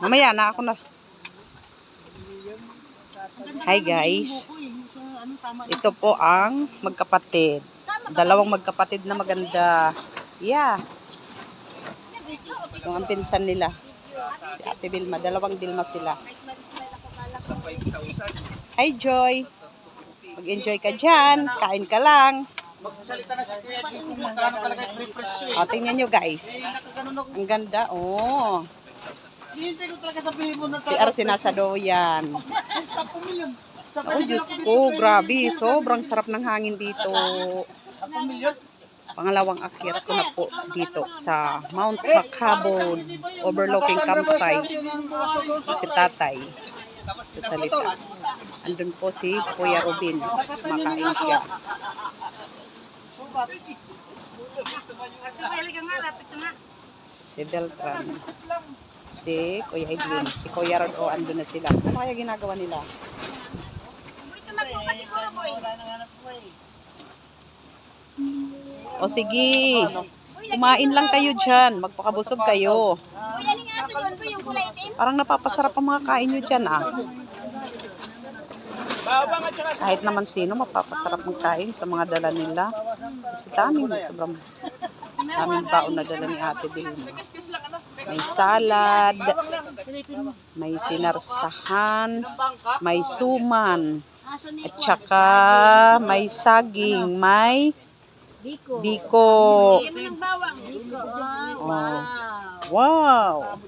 Mamaya na ako na. Hi guys. Ito po ang magkapatid. Dalawang magkapatid na maganda. Yeah. Yung ang pinsan nila. Si Ate Vilma. Dalawang Vilma sila. Hi Joy. Mag-enjoy ka dyan. Kain ka lang. Magsalita na si Kuya Jim kung magkano talaga yung free presyo eh. O, tingnan nyo guys. Ang ganda. Oh. Hihintay ko talaga sabihin mo na Si R sinasado yan. 10 milyon. Sa Oh, Diyos ko, grabe. Sobrang sarap ng hangin dito. 10 milyon. Pangalawang akyat ko na po dito sa Mount Macabon overlooking campsite. Si tatay sa salita. Andun po si Kuya Robin. Makain siya. Si Beltran. Si Kuya Edwin. Si Kuya Rod. O, andun na sila. Ano kaya ginagawa nila? O sige. Kumain lang kayo dyan. Magpakabusog kayo. Parang napapasarap ang mga kain nyo dyan ah. Kahit naman sino, mapapasarap ang kain sa mga dala nila. Kasi daming sobrang daming baon na dala ni Ate Bilma. May salad, may sinarsahan, may suman, at saka may saging, may Biko. biko. Ng. Oh. Wow!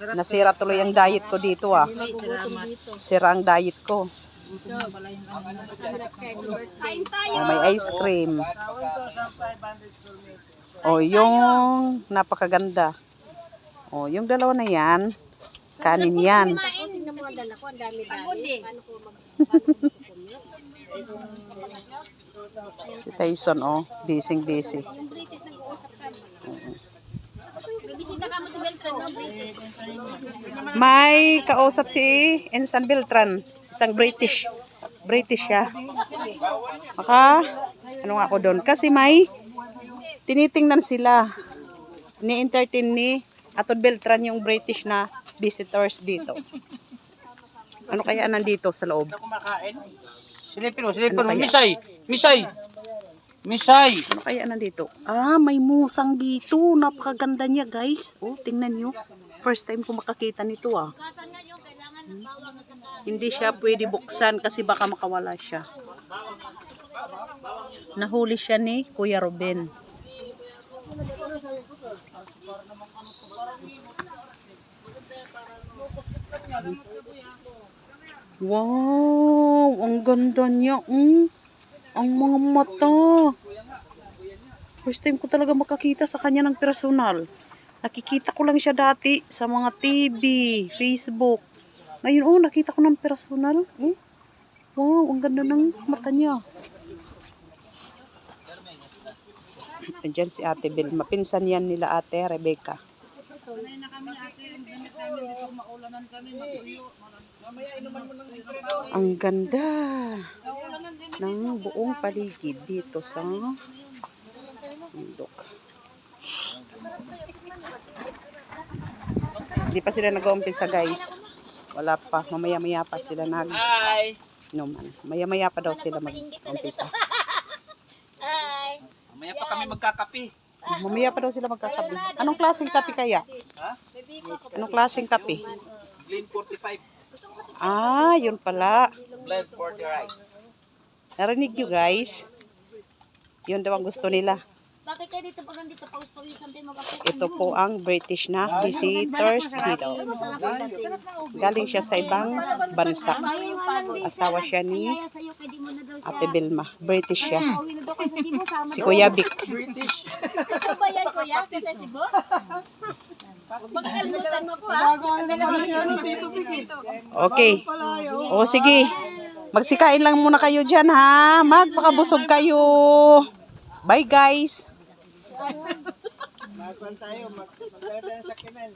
Nasira tuloy ang diet ko dito ah. Sira ang diet ko. Kain tayo. Oh, may ice cream. Oh, yung napakaganda. Oh, yung dalawa na yan, kanin yan. Si Tyson, oh, busy-busy. Yung British nag-uusap kami. Bibisita ka mo sa Beltran, no? British. May kausap si Ensan Beltran, isang British. British siya. Maka, ano nga ako doon? Kasi may tinitingnan sila. Ni-entertain ni Atod Beltran yung British na visitors dito. Ano kaya nandito sa loob? Silipin mo, silipin Ano mo. Misay. Misay. Misay. Ano kaya nandito? Ah, may musang dito. Napakaganda niya, guys. Oh, tingnan nyo. First time ko makakita nito, ah. Saka... Hindi siya pwede buksan kasi baka makawala siya. Nahuli siya ni Kuya Ruben. Wow, ang ganda niya. Mm. Ang mga mata. First time ko talaga makakita sa kanya ng personal. Nakikita ko lang siya dati sa mga TV, Facebook. Ngayon, oh, nakita ko ng personal. Oh. Wow, ang ganda ng mata niya. Nandiyan si Ate Bel. Mapinsan yan nila Ate Rebecca. Ang ganda ng buong paligid dito sa bundok. Hindi pa sila nag-uumpisa guys. Wala pa. Mamaya-maya pa sila nag Hi. inuman. Maya-maya pa daw sila mag-umpisa. Ay. Mamaya pa kami magkakape. Mamaya pa daw sila magkakape. Anong klaseng kape kaya? Ha? Anong klaseng kape? Glen 45. Ah, yun pala. Glen 40 rice. Narinig nyo guys? Yun daw ang gusto nila. Bakit kayo dito pag nandito tayo mag-apit? Ito po ang British na visitors dito. Galing siya sa ibang bansa. Asawa siya ni. Ate Vilma. British siya. Si Kuya Vic. British. Ito ba yan, kuya? Sa Cebu? Baka kalimutan mo ko, ha? Okay. O sige. Magsikain lang muna kayo dyan ha. Magpakabusog kayo. Bye guys. Magkwan tayo. Magkwan tayo sa Kimen.